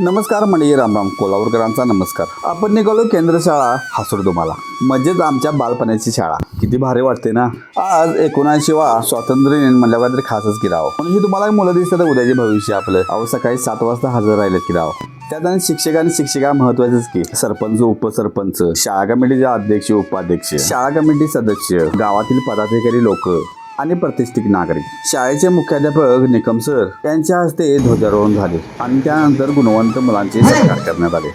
नमस्कार मंडळी रामराम कोल्हापूरकरांचा नमस्कार. आपण निघालो केंद्र शाळा हासूर तुम्हाला म्हणजेच आमच्या बालपणाची शाळा. किती भारी वाटते ना? आज एकोणऐंशीवा स्वातंत्र्य दिन म्हणल्यावर तरी खासच गिराव राव. म्हणून ही तुम्हाला मुलं दिसतात उद्याचे भविष्य आपलं. अहो सकाळी सात वाजता हजर राहिलेत की त्यात आणि शिक्षक आणि शिक्षिका महत्वाचेच की. सरपंच उपसरपंच शाळा कमिटीचे अध्यक्ष उपाध्यक्ष शाळा कमिटी सदस्य गावातील पदाधिकारी लोक आणि प्रतिष्ठित नागरिक. शाळेचे मुख्याध्यापक निकम सर यांच्या हस्ते ध्वजारोहण झाले आणि त्यानंतर गुणवंत मुलांचे सत्कार करण्यात आले.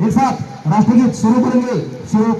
एक साथ. राष्ट्रगीत करेंगे शुरू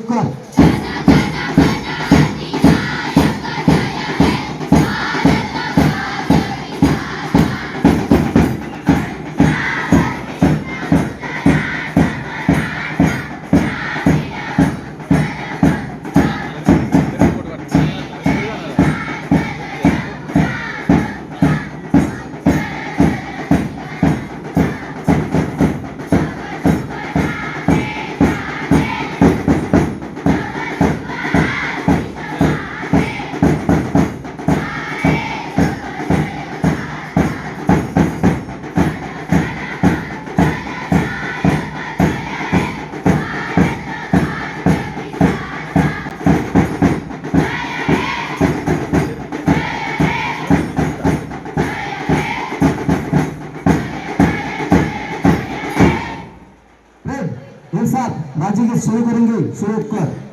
साथ राज्यगीत करेंगे. शुरू कर.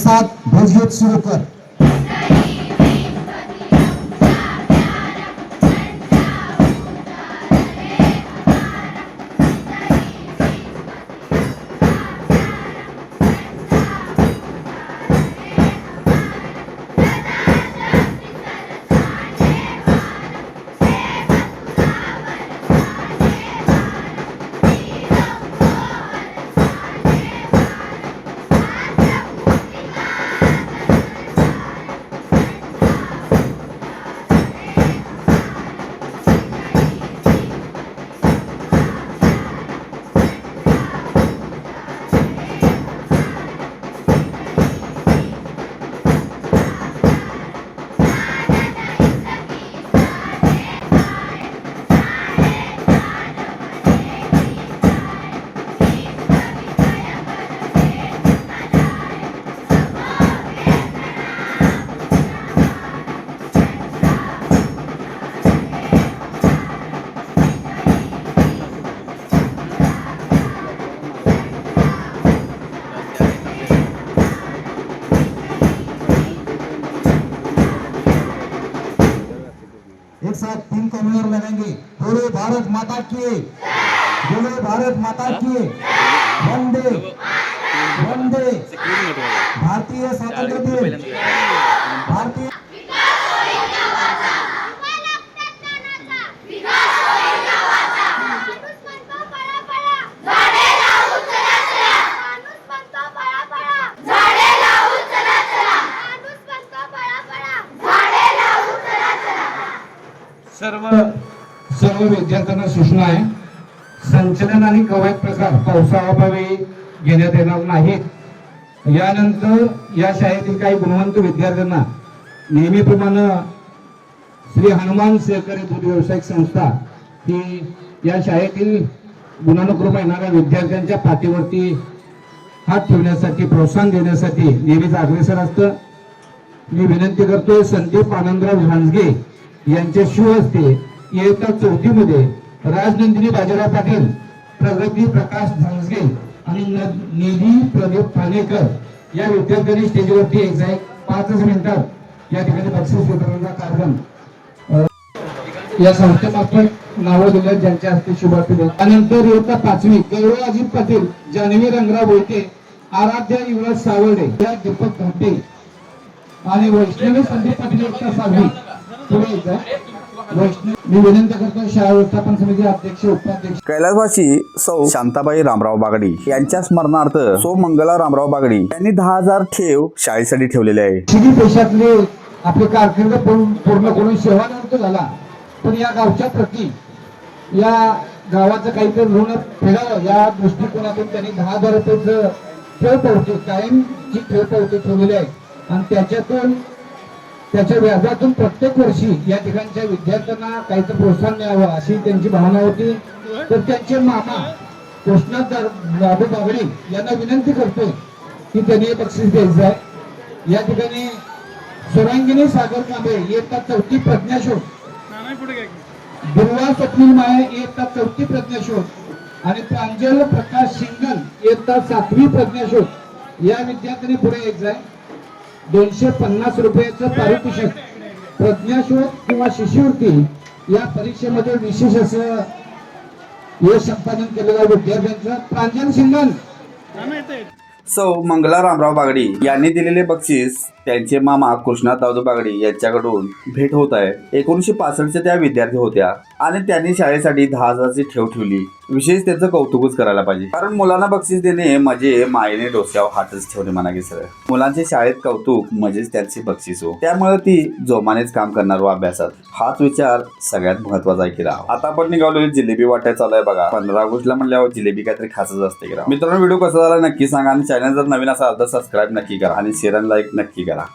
साथ ध्वजगीत शुरू कर एक साथ तीन कॉर्नर लगाएंगे। बोलो भारत माता की। बोलो भारत माता की। वंदे। वंदे। भारतीय स्वातंत्र्य दिन सर्व सर्व विद्यार्थ्यांना सूचना आहे. संचलन आणि कवायत प्रकार पावसाअभावी घेण्यात येणार नाहीत. यानंतर या शाळेतील काही गुणवंत विद्यार्थ्यांना नेहमीप्रमाणे श्री हनुमान सहकारी दूध व्यावसायिक संस्था ही या शाळेतील गुणानुक्रम येणाऱ्या विद्यार्थ्यांच्या पाठीवरती हात ठेवण्यासाठी प्रोत्साहन देण्यासाठी नेहमीच अग्रेसर असतं. मी विनंती करतोय संदीप आनंदराव झांजगे यांच्या शिव हस्ते इयत्ता चौथीमध्ये राजनंदिनी बाजीराव पाटील प्रगती प्रकाश झांजगे आणि निधी प्रदीप पानेकर या विद्यार्थ्यांनी स्टेजवरती एक्झॅक्ट पाचच मिनिटात या ठिकाणी बक्षीस वितरणाचा कार्यक्रम या संस्थेमार्फत नावं दिल्या ज्यांच्या हस्ते शुभार्थी त्यानंतर इयत्ता पाचवी गौरव अजित पाटील जानवी रंगराव बोलते आराध्य युवराज सावर्डे या दीपक घाटे आणि वैष्णवी संदीप पाटील इयत्ता सावली कैलासवासी सौ शांताबाई रामराव बागडी यांच्या स्मरणार्थ सो मंगला रामराव बागडी यांनी दहा हजार ठेव शाळेसाठी ठेवलेले आहे. शिरी पेशातले आपले कारकीर्द पूर्ण पूर्ण करून सेवानिवृत्त झाला. पण या गावच्या प्रती या गावाचं काहीतरी ऋण फेडावं या दृष्टिकोनातून त्यांनी दहा हजार रुपयाचं ठेव पावती कायमची ठेव पावती ठेवलेली आहे. आणि त्याच्यातून त्याच्या व्याजातून प्रत्येक वर्षी या ठिकाणच्या विद्यार्थ्यांना काहीतरी प्रोत्साहन मिळावं अशी त्यांची भावना होती. तर त्यांचे मामा कृष्णात बाबू बागडी यांना विनंती करतोय की त्यांनी बक्षीस द्यायचं आहे. या ठिकाणी सुरांगिनी सागर कांबळे इयत्ता चौथी प्रज्ञाशोध दुर्वा स्वप्नील माया इयत्ता चौथी प्रज्ञाशोध आणि प्रांजल प्रकाश सिंगल इयत्ता सातवी प्रज्ञाशोध या विद्यार्थ्यांनी पुढे यायचं आहे. दोनशे पन्नास रुपयाचं पारितोषिक. प्रज्ञाशोध किंवा शिष्यवृत्ती या परीक्षेमध्ये विशेष असं यश संपादन केलेल्या विद्यार्थ्यांचं. प्रांजल सिंगन सौ मंगला रामराव बागडी यांनी दिलेले बक्षीस त्यांचे मामा कृष्णा दादू बागडे यांच्याकडून भेट होत आहे. एकोणीसशे पासष्टच्या त्या विद्यार्थी होत्या आणि त्यांनी शाळेसाठी दहा हजारची ठेव ठेवली. विशेष त्याचं कौतुकच करायला पाहिजे. कारण मुलांना बक्षीस देणे म्हणजे मायेने डोक्यावर हातच ठेवणे म्हणा की सर मुलांचे शाळेत कौतुक म्हणजेच त्यांची बक्षीस हो. त्यामुळे ती जोमानेच काम करणार व अभ्यासात. हाच विचार सगळ्यात महत्त्वाचा आहे की राव. आता आपण निघालो जिलेबी वाटायला चालू आहे बघा. पंधरा ऑगस्टला म्हणल्यावर जिलेबी काहीतरी खासच असते की मित्रांनो व्हिडिओ कसा झाला नक्की सांगा आणि चॅनल जर नवीन असाल तर सबस्क्राईब नक्की करा आणि शेअर आणि लाईक नक्की करा. 알아